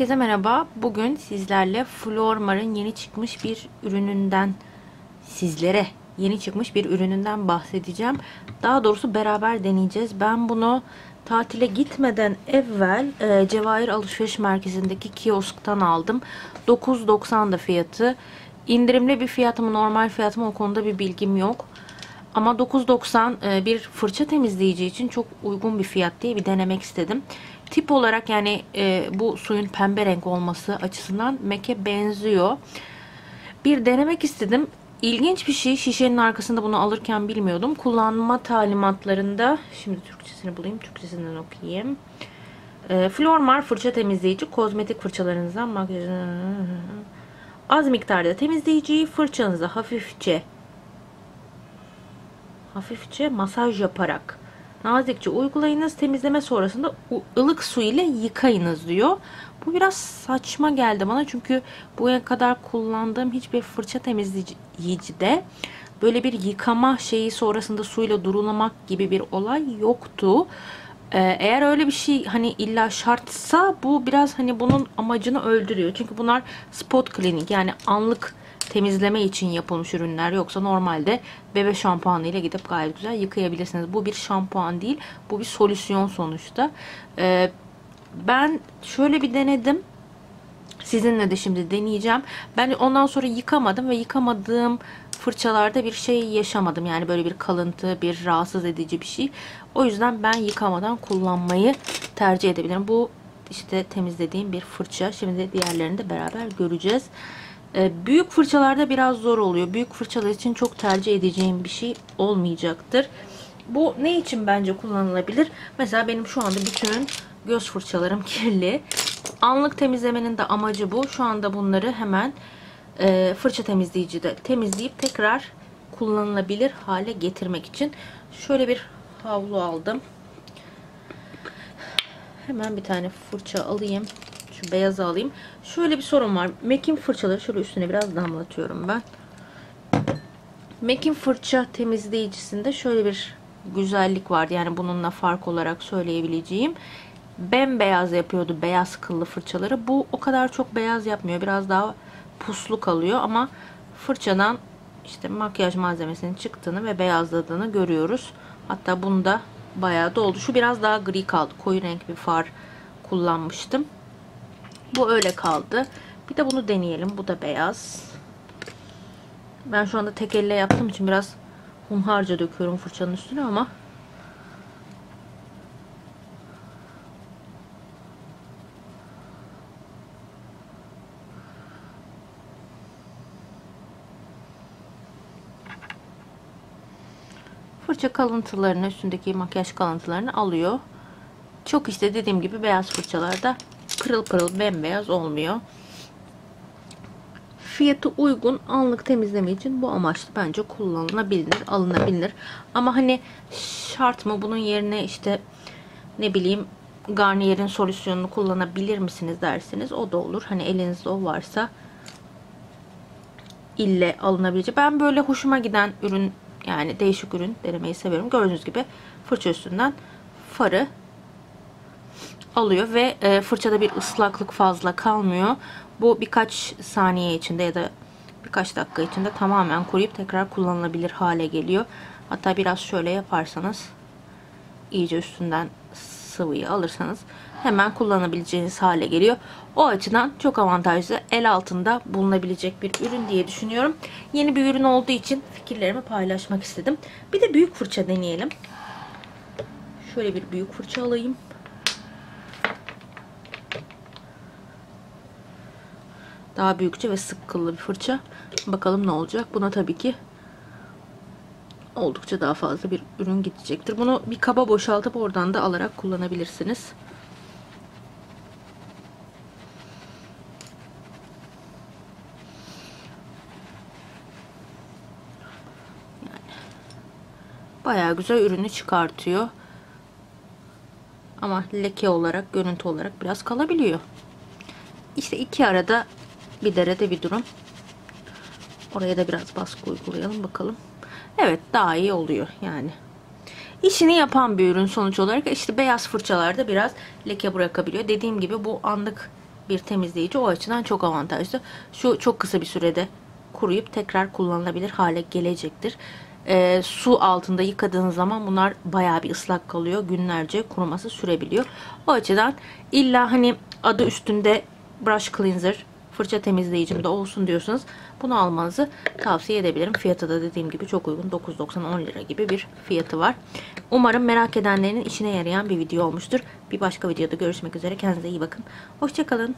Herkese merhaba. Bugün sizlerle Flormar'ın yeni çıkmış bir ürününden sizlere yeni çıkmış bir ürününden bahsedeceğim. Daha doğrusu beraber deneyeceğiz. Ben bunu tatile gitmeden evvel e, Cevahir Alışveriş Merkezi'ndeki kiosktan aldım. 9.90 da fiyatı. İndirimli bir fiyat mı normal fiyat mı o konuda bir bilgim yok. Ama 9.90 e, bir fırça temizleyici için çok uygun bir fiyat diye bir denemek istedim. Tip olarak yani e, bu suyun pembe renk olması açısından MAC'e benziyor. Bir denemek istedim. İlginç bir şey. Şişenin arkasında bunu alırken bilmiyordum. Kullanma talimatlarında şimdi Türkçesini bulayım. Türkçesinden okuyayım. E, Flormar fırça temizleyici kozmetik fırçalarınızdan az miktarda temizleyiciyi fırçanıza hafifçe hafifçe masaj yaparak nazikçe uygulayınız. Temizleme sonrasında ılık su ile yıkayınız diyor. Bu biraz saçma geldi bana çünkü bugüne kadar kullandığım hiçbir fırça temizleyicide böyle bir yıkama şeyi sonrasında suyla durulamak gibi bir olay yoktu. Ee, eğer öyle bir şey hani illa şartsa bu biraz hani bunun amacını öldürüyor. Çünkü bunlar spot cleaning yani anlık temizleme için yapılmış ürünler yoksa normalde bebe şampuanı ile gidip gayet güzel yıkayabilirsiniz. Bu bir şampuan değil. Bu bir solüsyon sonuçta. Ee, ben şöyle bir denedim. Sizinle de şimdi deneyeceğim. Ben ondan sonra yıkamadım ve yıkamadığım fırçalarda bir şey yaşamadım. Yani böyle bir kalıntı, bir rahatsız edici bir şey. O yüzden ben yıkamadan kullanmayı tercih edebilirim. Bu işte temizlediğim bir fırça. Şimdi diğerlerini de beraber göreceğiz. Ee, büyük fırçalarda biraz zor oluyor. Büyük fırçalar için çok tercih edeceğim bir şey olmayacaktır. Bu ne için bence kullanılabilir? Mesela benim şu anda bütün göz fırçalarım kirli. Anlık temizlemenin de amacı bu. Şu anda bunları hemen e, fırça temizleyicide temizleyip tekrar kullanılabilir hale getirmek için. Şöyle bir havlu aldım. Hemen bir tane fırça alayım. Şu beyazı alayım. Şöyle bir sorun var. Mekin fırçaları şöyle üstüne biraz damlatıyorum ben. Mekin fırça temizleyicisinde şöyle bir güzellik vardı. Yani bununla fark olarak söyleyebileceğim. Bembeyaz yapıyordu beyaz kıllı fırçaları. Bu o kadar çok beyaz yapmıyor. Biraz daha puslu kalıyor ama fırçadan işte makyaj malzemesinin çıktığını ve beyazladığını görüyoruz. Hatta bunda bayağı doldu. Şu biraz daha gri kaldı. Koyu renk bir far kullanmıştım. Bu öyle kaldı. Bir de bunu deneyelim. Bu da beyaz. Ben şu anda tek elle yaptığım için biraz hunharca döküyorum fırçanın üstüne ama fırça kalıntılarını üstündeki makyaj kalıntılarını alıyor. Çok işte dediğim gibi beyaz fırçalarda pırıl pırıl bembeyaz olmuyor. Fiyatı uygun anlık temizleme için bu amaçlı bence kullanılabilir, alınabilir. Ama hani şart mı bunun yerine işte ne bileyim Garnier'in solüsyonunu kullanabilir misiniz derseniz o da olur. Hani elinizde o varsa ille alınabilecek. Ben böyle hoşuma giden ürün yani değişik ürün denemeyi seviyorum. Gördüğünüz gibi fırça üstünden farı alıyor ve e, fırçada bir ıslaklık fazla kalmıyor. Bu birkaç saniye içinde ya da birkaç dakika içinde tamamen kuruyup tekrar kullanılabilir hale geliyor. Hatta biraz şöyle yaparsanız iyice üstünden sıvıyı alırsanız hemen kullanabileceğiniz hale geliyor. O açıdan çok avantajlı el altında bulunabilecek bir ürün diye düşünüyorum. Yeni bir ürün olduğu için fikirlerimi paylaşmak istedim. Bir de büyük fırça deneyelim. Şöyle bir büyük fırça alayım. Daha büyükçe ve sık kıllı bir fırça. Bakalım ne olacak. Buna tabii ki oldukça daha fazla bir ürün gidecektir. Bunu bir kaba boşaltıp oradan da alarak kullanabilirsiniz. Bayağı güzel ürünü çıkartıyor. Ama leke olarak, görüntü olarak biraz kalabiliyor. İşte iki arada bir derede bir durum. Oraya da biraz baskı uygulayalım bakalım. Evet daha iyi oluyor yani. İşini yapan bir ürün sonuç olarak işte beyaz fırçalarda biraz leke bırakabiliyor. Dediğim gibi bu anlık bir temizleyici. O açıdan çok avantajlı. Şu çok kısa bir sürede kuruyup tekrar kullanılabilir hale gelecektir. Ee, su altında yıkadığınız zaman bunlar bayağı bir ıslak kalıyor. Günlerce kuruması sürebiliyor. O açıdan illa hani adı üstünde brush cleanser fırça temizleyicim de olsun diyorsanız bunu almanızı tavsiye edebilirim. Fiyatı da dediğim gibi çok uygun. 9.90-10 lira gibi bir fiyatı var. Umarım merak edenlerin işine yarayan bir video olmuştur. Bir başka videoda görüşmek üzere. Kendinize iyi bakın. Hoşçakalın.